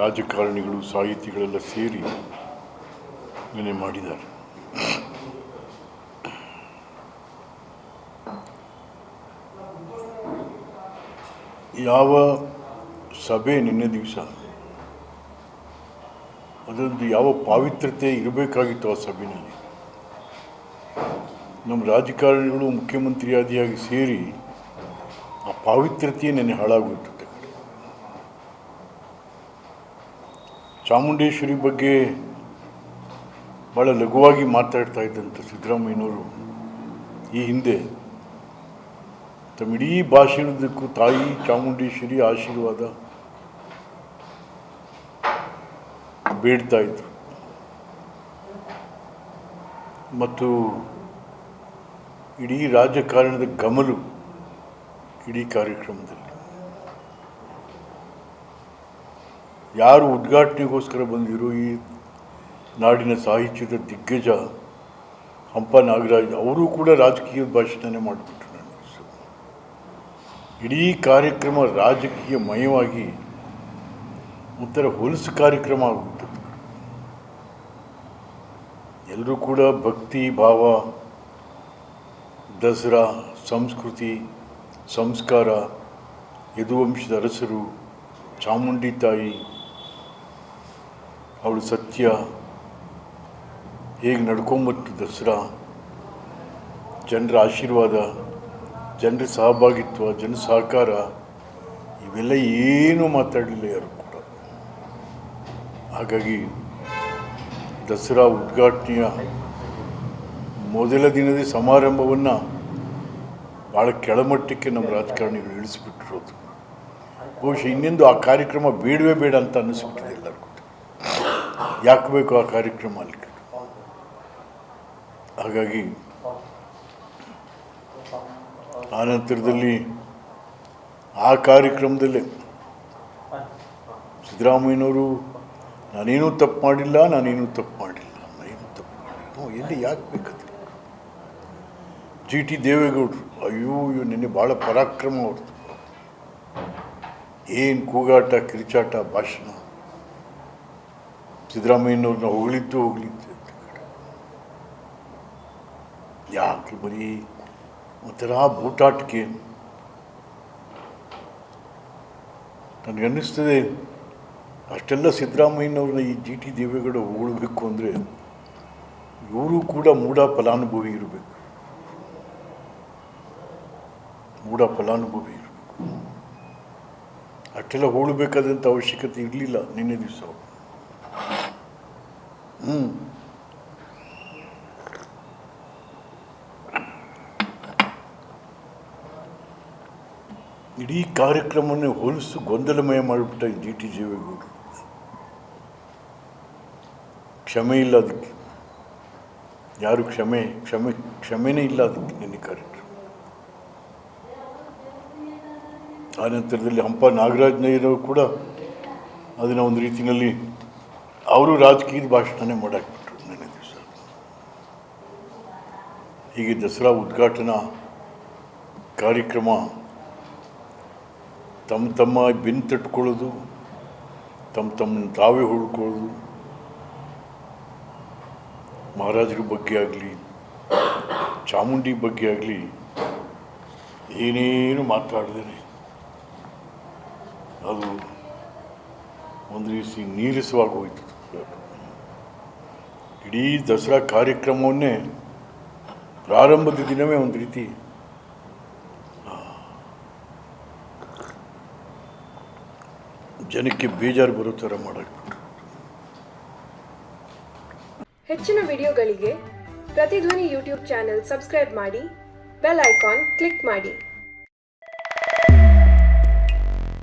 ರಾಜಕಾರಣಿಗಳು ಸಾಹಿತಿಗಳೆಲ್ಲ ಸೇರಿ ನಿನ್ನೆ ಮಾಡಿದ್ದಾರೆ. ಯಾವ ಸಭೆ ನಿನ್ನೆ ದಿವಸ? ಅದೊಂದು ಯಾವ ಪಾವಿತ್ರತೆ ಇರಬೇಕಾಗಿತ್ತು ಆ ಸಭೆಯಲ್ಲಿ ನಮ್ಮ ರಾಜಕಾರಣಿಗಳು ಮುಖ್ಯಮಂತ್ರಿಯಾದಿಯಾಗಿ ಸೇರಿ ಆ ಪಾವಿತ್ರತೆಯೇ ನೆನೆ ಹಾಳಾಗೋಯ್ತು. ಚಾಮುಂಡೇಶ್ವರಿ ಬಗ್ಗೆ ಭಾಳ ಲಘುವಾಗಿ ಮಾತಾಡ್ತಾ ಇದ್ದಂಥ ಸಿದ್ದರಾಮಯ್ಯನವರು ಈ ಹಿಂದೆ ತಮ್ಮ ಇಡೀ ಭಾಷಣದಕ್ಕೂ ತಾಯಿ ಚಾಮುಂಡೇಶ್ವರಿ ಆಶೀರ್ವಾದ ಬೇಡ್ತಾ ಇದ್ರು. ಮತ್ತು ಇಡೀ ರಾಜಕಾರಣದ ಗಮಲು ಇಡೀ ಕಾರ್ಯಕ್ರಮದಲ್ಲಿ. ಯಾರು ಉದ್ಘಾಟನೆಗೋಸ್ಕರ ಬಂದಿರೋ ಈ ನಾಡಿನ ಸಾಹಿತ್ಯದ ದಿಗ್ಗಜ ಹಂಪ ನಾಗರಾಜ್, ಅವರು ಕೂಡ ರಾಜಕೀಯ ಭಾಷಣನೇ ಮಾಡಿಬಿಟ್ರು ನನಗೆ ಇಡೀ ಕಾರ್ಯಕ್ರಮ ರಾಜಕೀಯ ಮಯವಾಗಿ ಒಂಥರ ಹೊಲಸು ಕಾರ್ಯಕ್ರಮ ಆಗುತ್ತೆ. ಎಲ್ಲರೂ ಕೂಡ ಭಕ್ತಿ, ಭಾವ, ದಸರಾ, ಸಂಸ್ಕೃತಿ, ಸಂಸ್ಕಾರ, ಯದುವಂಶದ ಅರಸರು, ಚಾಮುಂಡಿ ತಾಯಿ ಅವಳು ಸತ್ಯ. ಹೇಗೆ ನಡ್ಕೊಂಬತ್ತು ದಸರಾ? ಜನರ ಆಶೀರ್ವಾದ, ಜನರ ಸಹಭಾಗಿತ್ವ ಜನ ಸಹಕಾರ, ಇವೆಲ್ಲ ಏನೂ ಮಾತಾಡಲಿಲ್ಲ ಯಾರು ಕೂಡ. ಹಾಗಾಗಿ ದಸರಾ ಉದ್ಘಾಟನೆಯ ಮೊದಲ ದಿನದ ಸಮಾರಂಭವನ್ನು ಭಾಳ ಕೆಳಮಟ್ಟಕ್ಕೆ ನಮ್ಮ ರಾಜಕಾರಣಿಗಳು ಇಳಿಸಿಬಿಟ್ಟಿರೋದು. ಬಹುಶಃ ಇನ್ನೊಂದು ಆ ಕಾರ್ಯಕ್ರಮ ಬೇಡವೇ ಬೇಡ ಅಂತ ಅನ್ನಿಸ್ಬಿಟ್ಟಿದೆ ಎಲ್ಲರಿಗೂ. ಯಾಕೆ ಬೇಕು ಆ ಕಾರ್ಯಕ್ರಮ ಅಲ್ಲಿ ಹಾಗಾಗಿ ಆ ನಂತರದಲ್ಲಿ ಆ ಕಾರ್ಯಕ್ರಮದಲ್ಲೇ ಸಿದ್ದರಾಮಯ್ಯನವರು, ನಾನೇನೂ ತಪ್ಪು ಮಾಡಿಲ್ಲ, ನಾನೇನೂ ತಪ್ಪು ಮಾಡಿಲ್ಲ, ನಾನೇನು ತಪ್ಪು ಮಾಡಿಲ್ಲ. ಎಲ್ಲಿ ಯಾಕೆ ಬೇಕಂತ ಜಿ ಟಿ ದೇವೇಗೌಡರು, ಅಯ್ಯೋ ಅಯ್ಯೋ, ನಿನ್ನೆ ಭಾಳ ಪರಾಕ್ರಮ ಅವ್ರದ್ದು ಏನು ಕೂಗಾಟ, ಕಿರಿಚಾಟ, ಭಾಷಣ. ಸಿದ್ದರಾಮಯ್ಯನವ್ರನ್ನ ಹೊಗಳಿದ್ದು ಹೋಗ್ಲಿದ್ದು ಯಾಕೆ ಬರೀ ಒಂಥರ ಬೂಟಾಟಿಕೆ? ನನಗನ್ನಿಸ್ತದೆ ಅಷ್ಟೆಲ್ಲ ಸಿದ್ದರಾಮಯ್ಯನವ್ರನ್ನ ಈ ಜಿ ಟಿ ದೇವೇಗೌಡ ಹೊಗಳಬೇಕು ಅಂದರೆ ಇವರು ಕೂಡ ಮೂಢ ಫಲಾನುಭವಿ ಇರಬೇಕು. ಮೂಢ ಫಲಾನುಭವಿ ಇರಬೇಕು. ಅಷ್ಟೆಲ್ಲ ಹೋಳಬೇಕಾದಂಥ ಅವಶ್ಯಕತೆ ಇರಲಿಲ್ಲ ನಿನ್ನೆ ದಿವಸ. ಹ್ಞೂ ಇಡೀ ಕಾರ್ಯಕ್ರಮವನ್ನೇ ಹೊಲಸು ಗೊಂದಲಮಯ ಮಾಡಿಬಿಟ್ಟ ಜಿ ಟಿ ದೇವೇಗೌಡರು ಕ್ಷಮೆ ಇಲ್ಲ ಅದಕ್ಕೆ. ಯಾರು ಕ್ಷಮೆ ಕ್ಷಮೆ, ಕ್ಷಮೆನೇ ಇಲ್ಲ ಅದಕ್ಕೆ ನಿನ್ನೆ ಕಾರ್ಯಕ್ರಮ. ಆ ನಂತರದಲ್ಲಿ ಹಂಪ ನಾಗರಾಜನಯ್ಯನವರು ಕೂಡ ಅದನ್ನು ಒಂದು ರೀತಿಯಲ್ಲಿ ಅವರು ರಾಜಕೀಯದ ಭಾಷಣನೇ ಮಾಡಾಕ್ಬಿಟ್ರು ನಿನ್ನೆ ದಿವಸ ಹೀಗೆ ದಸರಾ ಉದ್ಘಾಟನಾ ಕಾರ್ಯಕ್ರಮ ತಮ್ಮ ತಮ್ಮ ಬೆನ್ನು ತಟ್ಕೊಳ್ಳೋದು, ತಮ್ಮ ತಮ್ಮನ್ನು ತಾವೇ ಹುಡ್ಕೊಳ್ಳೋದು ಮಹಾರಾಜರ ಬಗ್ಗೆ ಆಗಲಿ, ಚಾಮುಂಡಿ ಬಗ್ಗೆ ಆಗಲಿ ಏನೇನು ಮಾತಾಡಿದರೆ ಅದು ಒಂದು ರೀತಿ ನೀರಸವಾಗಿ ಹೋಯಿತು ಇಡೀ ದಸರಾ ಕಾರ್ಯಕ್ರಮವನ್ನೇ ಪ್ರಾರಂಭದ ದಿನವೇ ಒಂದು ರೀತಿ ಜನಕ್ಕೆ ಬೇಜಾರು ಬರೋ ಥರ ಮಾಡಕ್ಕೆ ಹೆಚ್ಚಿನ ವಿಡಿಯೋಗಳಿಗೆ ಪ್ರತಿಧ್ವನಿ ಯೂಟ್ಯೂಬ್ ಚಾನೆಲ್ ಸಬ್ಸ್ಕ್ರೈಬ್ ಮಾಡಿ, ಬೆಲ್ ಐಕಾನ್ ಕ್ಲಿಕ್ ಮಾಡಿ.